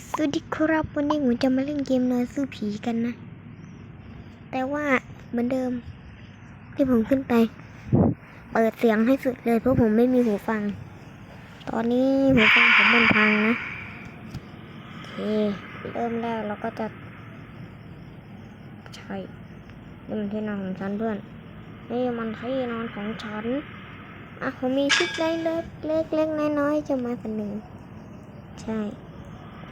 สวัสดีครับวันนี้ผมจะมาเล่นเกมนอนสู้ผีกันนะ แต่ว่าเหมือนเดิม ที่ผมขึ้นไป เปิดเสียงให้สุดเลยเพราะผมไม่มีหูฟัง ตอนนี้หูฟังผมมันพังนะโอเคเริ่มแรกเราก็จะใช่นี่มันที่นอนของฉันเพื่อนนี่มันที่นอนของฉันอะผมมีคลิปเล็กๆเล็กน้อยๆจะมาเสนอใช่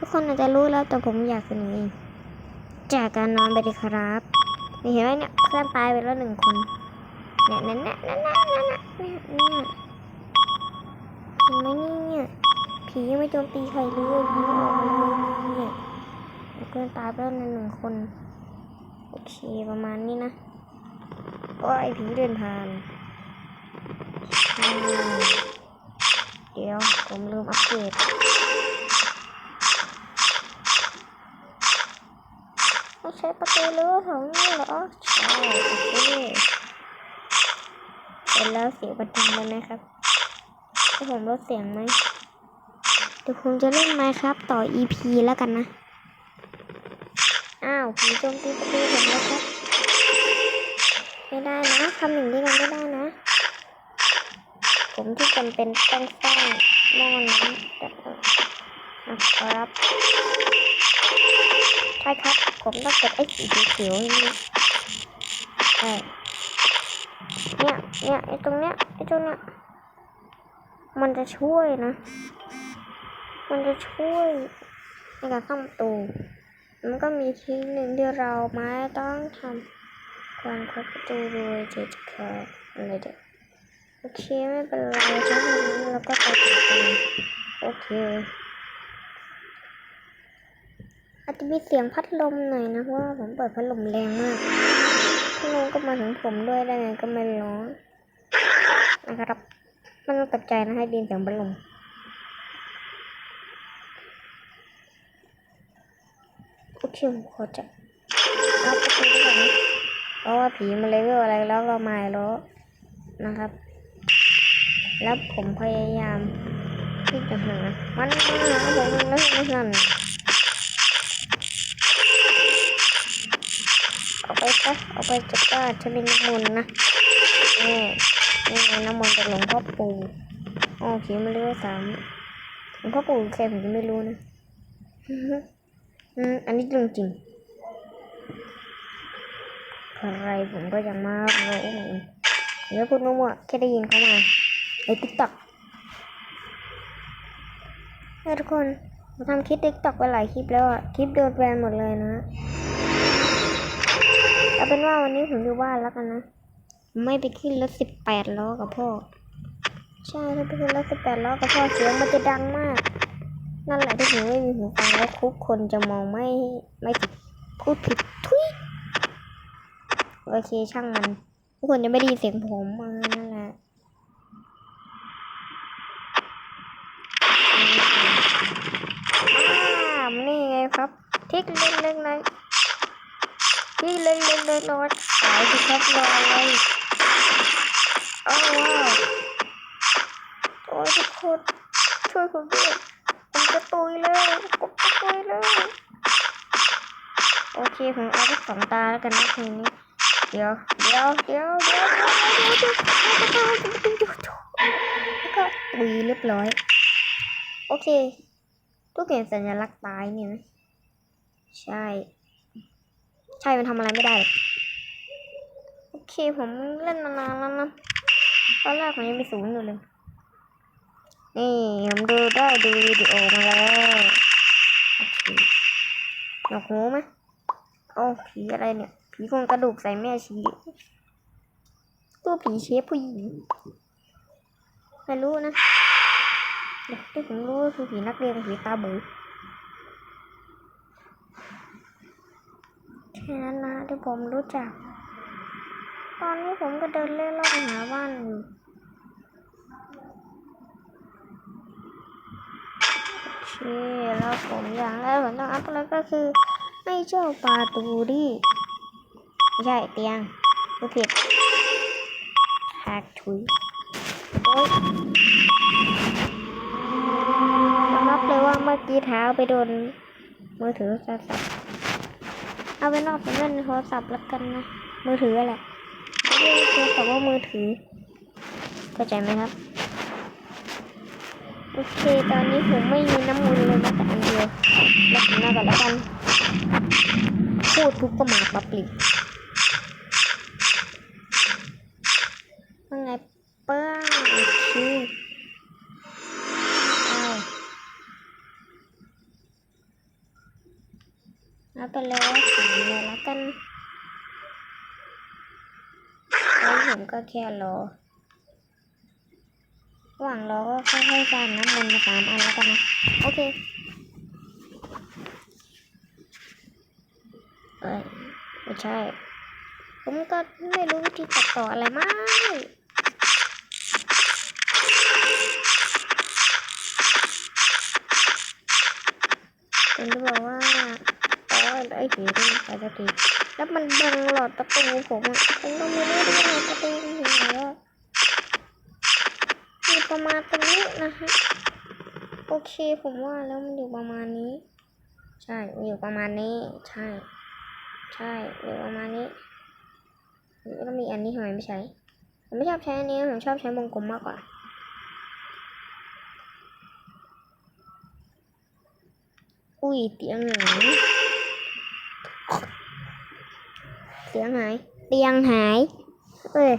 ทุกคนอาจจะรู้แล้วแต่ผมอยากเสนอจากการนอนไปดีครับนี่เห็นไหมเนี่ยเพื่อนตายไปแล้วหนึ่งคนเนี่ยนั่นน่ะนั่นน่ะนั่นน่ะเนี่ยเนี่ยเห็นไหมเนี่ยผียังไม่โจมตีใครเลยผีออกมาเลยเนี่ยเพื่อนตายไปแล้วหนึ่งคนโอเคประมาณนี้นะโอ้ยผีเดินผ่าน เดี๋ยวผมลืมอัปเดต ใช่ประตูเรือของนี่เหรอ ใช่โอเคเป็นแล้วเสียงบันทึกแล้วนะครับให้ผมลดเสียงไหมเดี๋ยวผมจะเล่นไหมครับ ต่อ EP แล้วกันนะ อ้าวผีโจมตีประตูผมแล้วครับ ไม่ได้นะทำอย่างนี้กันไม่ได้นะ ผมที่จำเป็นต้องสร้างหม้อน้ำแต่นะครับ ใช่ครับ ผมต้องกดไอ้สีเขียวนี่ใช่เนี่ยเนี่ยไอ้ตรงเนี้ยไอ้ตรงเนี้ยมันจะช่วยนะ มันจะช่วยในการซ่อมประตูมันก็มีทีหนึ่งที่เราไม่ต้องทำการครบประตูโดยเจ็ดค่อะไรเด็กโอเคไม่เป็นไรถ้าทำนี้เราก็ไปต่อกันโอเค อาจจะมีเสียงพัดลมหน่อยนะเพราะว่าผมเปิดพัดลมแรงมากพัดลมก็มาถึงผมด้วยได้ไงก็ไม่ร้อนนะครับมันต้องตกใจนะให้ดินเสียงพัดลมโอเคผมขอจับเอาประตูด้วยนะเพราะว่าผีมันเลเวลอะไรแล้วก็มาแล้วนะครับ แล้วผมพยายามที่จะหามันมาหาผมแล้วมันนั่ ไปะเอาไปจัดการฉันเป็นน้ำมนต์นะนี่นี่น้ำมนต์จากหลวงพ่อปู่อ๋อผีมาเรื่อยสามหลวงพ่อปู่ใครผมยังไม่รู้นะอืมอันนี้เรื่องจริงใครผมก็ยังมาเลยเดี๋ยวพูดมั่วๆแค่ได้ยินเข้ามาในติ๊กต็อกเฮ้ยทุกคนผมทำคลิปติ๊กต็อกไปหลายคลิปแล้วอะ คลิปโดนแบนหมดเลยนะ เอาเป็นว่าวันนี้ผมอยู่บ้านแล้วกันนะ ไม่ไปขึ้นรถสิบแปดล้อกับพ่อ ใช่ถ้าไปขึ้นรถสิบแปดล้อกับพ่อเสียงมันจะดังมาก นั่นแหละที่ผมไม่มีหูฟังแล้วทุกคนจะมองไม่ไม่ผิดพูดผิดทุยโอเคช่างมัน ทุกคนจะไม่ได้ยินเสียงผมมานั่นแหละอ่านี่ไงครับ ทิกเล็กๆน้อยๆ นี่เล็กเล็กน้อยน้อยสายสิครับรอเลยโอ้ว้าวโอ้ยทุกคนช่วยผมด้วยผมจะตุยเลยผมจะตุยเลยโอเคผมเอาไปสองตาแล้วกันนะทีนี้เดี๋ยวเดี๋ยวเดี๋ยวเดี๋ยวเดี๋ยวเดี๋ยวเดี๋ยวแล้วก็ตุยเรียบร้อย โอเคทุกเห็นสัญลักษณ์ตายเนี่ยใช่ ใช่ มันทำอะไรไม่ได้ โอเค ผมเล่นมานานแล้วนะ ตอนแรกผมยังมีศูนย์อยู่เลย นี่ผมดูได้ดูวิดีโอมาแล้วโอเคหนวกหูไหมโอ้ผีอะไรเนี่ย ผีโครงกระดูกใส่แม่ชีตัวผีเชฟผู้หญิงไม่รู้นะเดี๋ยวผมรู้คือผีนักเรียนผีตาบู แค่นั้นนะที่ผมรู้จัก ตอนนี้ผมก็เดินเล่นรอบหาบ้านอยู่โอเคแล้วผมอย่างแรกผมต้องอัพแล้วก็คือให้เจ้าปลาตูดิไม่ใช่เตียงผู้ผิดแฮกถุยโอ๊ยยอมรับเลยว่าเมื่อกี้เท้าไปโดนมือถือโทรศัพท์ เอาไป็นว่าผมเล่นโทรศัพท์แล้วกันนะ มือถือแหละเรียกโทรศัพท์ว่ามือถือเข้าใจไหมครับ โอเค ตอนนี้ผมไม่มีน้ำมูลเลยแม้แต่อันเดียวแล้วผมมากันแล้วกันพูดทุกประมาปับปลิด เอาไปเลยสามเลยแล้วกันแล้วผมก็แค่รอระหว่างรอก็ค่อยๆสร้างน้ำมันมาสามอันแล้วกันนะ โอเคเอ้ยไม่ใช่ ผมก็ไม่รู้วิธีตัดต่ออะไรมากผมจะบอกว่าโอ้ยไอ้ผีนี่ไดีแล้วมันบังหลอดประตูผมอะผมก็ไม่รู้ด้วยว่าประตูมันอยู่ไหนอะอยู่ประมาณตรงนี้นะฮะ โอเคผมว่าแล้วมันอยู่ประมาณนี้ ใช่อยู่ประมาณนี้ ใช่ ใช่อยู่ประมาณนี้แล้วก็มีอันนี้ทำไมไม่ใช้ ผมไม่ชอบใช้อันนี้ ผมชอบใช้วงกลมมากกว่าอุ้ยเตียงหาย เตียงหาย เตียงหาย เอ้ย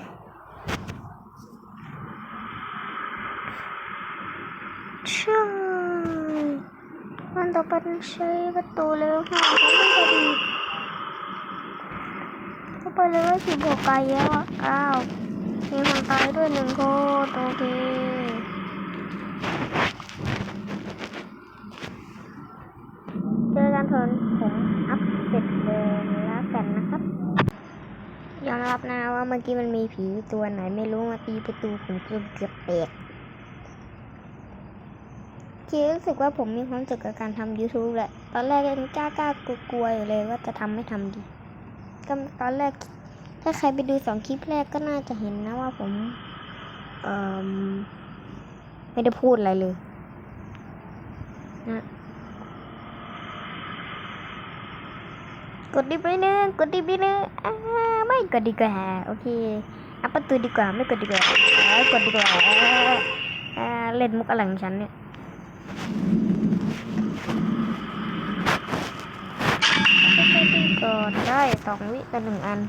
ช่มันต่อไปต้องใช้ประตูแล้วค่ะเพราะมันจะดีเข้าไปเลยว่าสิบวกไกลแล้วอ้าวมีคนตายด้วยหนึ่งคนโอเคเจอกันเถอะผมอัพเสร็จเลยแล้วกันนะครับ ยอมรับนะว่าเมื่อกี้มันมีผีตัวไหนไม่รู้มาตีประตูผมเกือบเกือบแตกทีรู้สึกว่าผมมีความสุขกับการทำ YouTube แหละ ตอนแรกยังกล้ากล้ากลัวๆอยู่เลยว่าจะทำไม่ทำดี ก็ตอนแรก ถ้าใครไปดูสองคลิปแรกก็น่าจะเห็นนะว่าผม เอ่อ ไม่ได้พูดอะไรเลย นะ กดดิบไปหนึ่งกดดิบไปหนึ่งอ่าไม่กดดีกว่าโอเคอัปประตูดีกว่าไม่กดดีกว่าอ่ากดดีกว่าอ่าเล่นมุกอะไรของฉันเนี่ยค่อยๆตีก่อนได้สองวิต่อหนึ่งอัน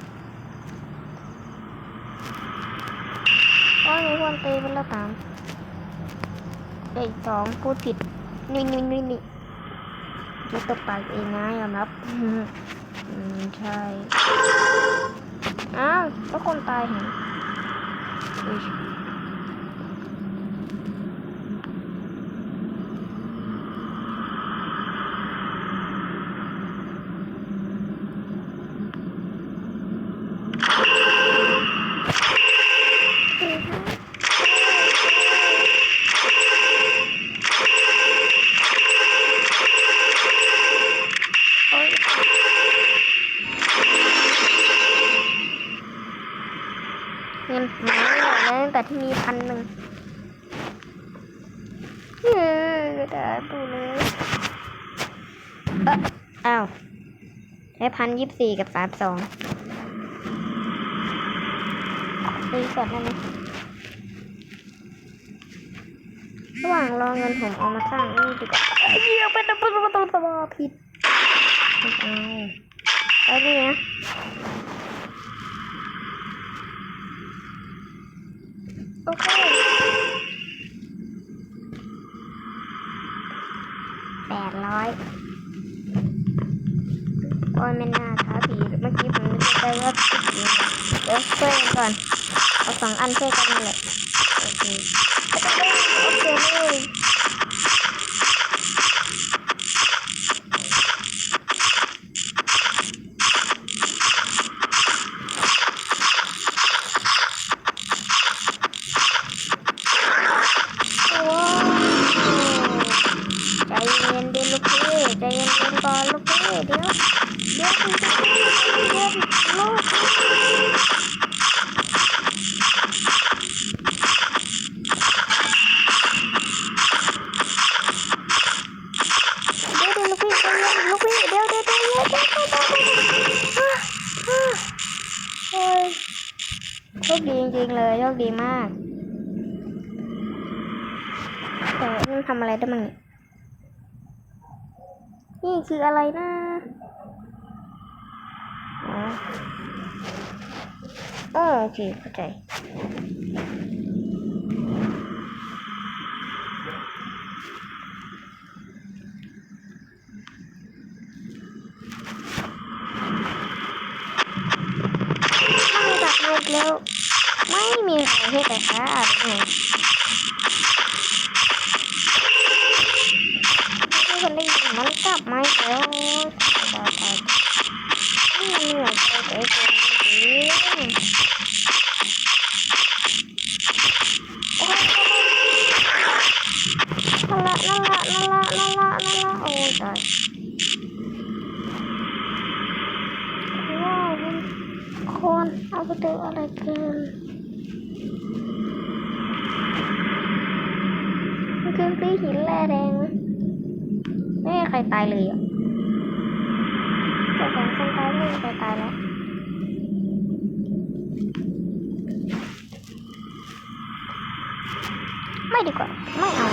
โอ้ยมีคนตีไปแล้วตามเอ้สองพูดผิดนี่นี่นี่นี่ที่ตบปากเองนะยอมรับ อืม ใช่ อ้าว ก็คนตายเห็น ดมีพันหนึ่งเฮ้ยกระดาษดูเลยเอ้ออ้าวใช้พันยี่สิบสี่กับสามสองตีก่อนได้ไหมระหว่างรอเงินผมเอามาสร้างนี่ดีกว่าเยี่ยไปตะปุตะปุตะปุตะผิดเอาไปนี่นะ โอเคแปดร้อยโอ้ยไม่น่าท้าผีเมื่อกี้ผมนึกได้ว่าผีเดี๋ยวช่วยกันก่อน เอาสองอันช่วยกันเลยโอเคโอเคเลย เดี๋ยวเดี๋ยวคุณจะเดี๋ยวลูกโชคดีจริงๆเลยโชคดีมาก แต่มันทำอะไรได้บ้างเนี่ย นี่คืออะไรนะอ๋อโอเคเข้าใจไม่กลับมาอีกแล้วไม่มีใครให้แต่ค่าเลยไม่คนได้ยินมันกลับมาอีกแล้วตายตายนี่เหนื่อยใจใจจริงจริงโอ้ยนั่นละนั่นละนั่นละนั่นละนั่นละโอ้ยตายว้าวมัน คนเออะไรกันมันคือตีหินแร่แดงไม่มีใครตายเลยอะแต่สองคนตายไม่มีใครตายแล้วไม่ดีกว่า ไม่เอา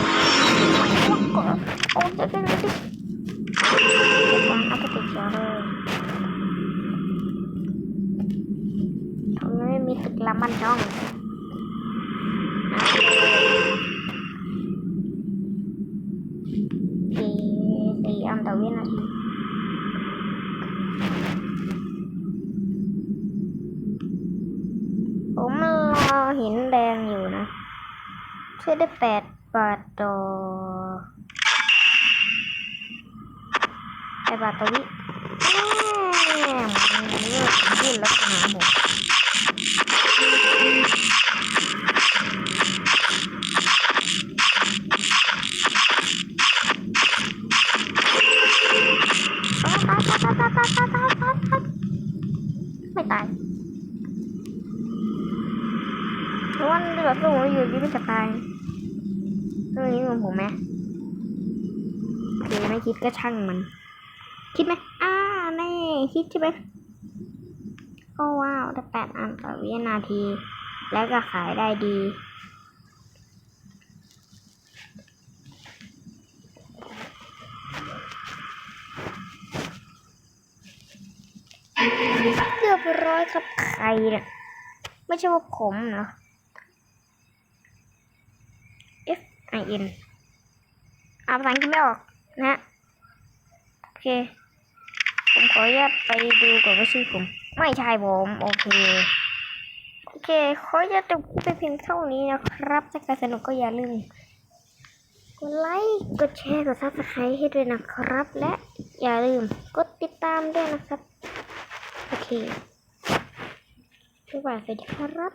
ไม่ก่อนโอ้ยจะเป็นอะไรดี๋ยววาเอาไปติดเชื้อเลยตรงนี้ไม่มีตึก ละมันช่องสี่สี่อันต่อวินาทีผมรอหินแดงอยู่นะช่วยได้แปดบาทต่อแปดบาทต่อวิแม่มันเลือกขึ้นแล้วหาผมต ตายเพราะว่าแบบผมอยู่ที่ไม่จะตายเรื่องนี้ของผมไหมโอเคไม่คิดก็ช่างมัน คิดไหมอ่าแน่คิดใช่ไหมก็ว้าวแต่แปดอันต่อวินาที แล้วก็ขายได้ดี เรียบร้อยครับใครเนี่ยไม่ใช่ว่าผมเนาะ F I N อ่านภาษาอังกฤษไม่ออกนะฮะโอเค ผมขออนุญาตไปดูก่อนว่าชื่อผม ไม่ใช่ผม โอเค โอเค ขออนุญาตจบคลิปไปเพียงเท่านี้นะครับ ถ้าใครสนุกก็อย่าลืมกดไลค์ กดแชร์ กดซับสไครต์ให้ด้วยนะครับ และอย่าลืมกดติดตามด้วยนะครับ เคบ๊ายบายสวัสดีครับ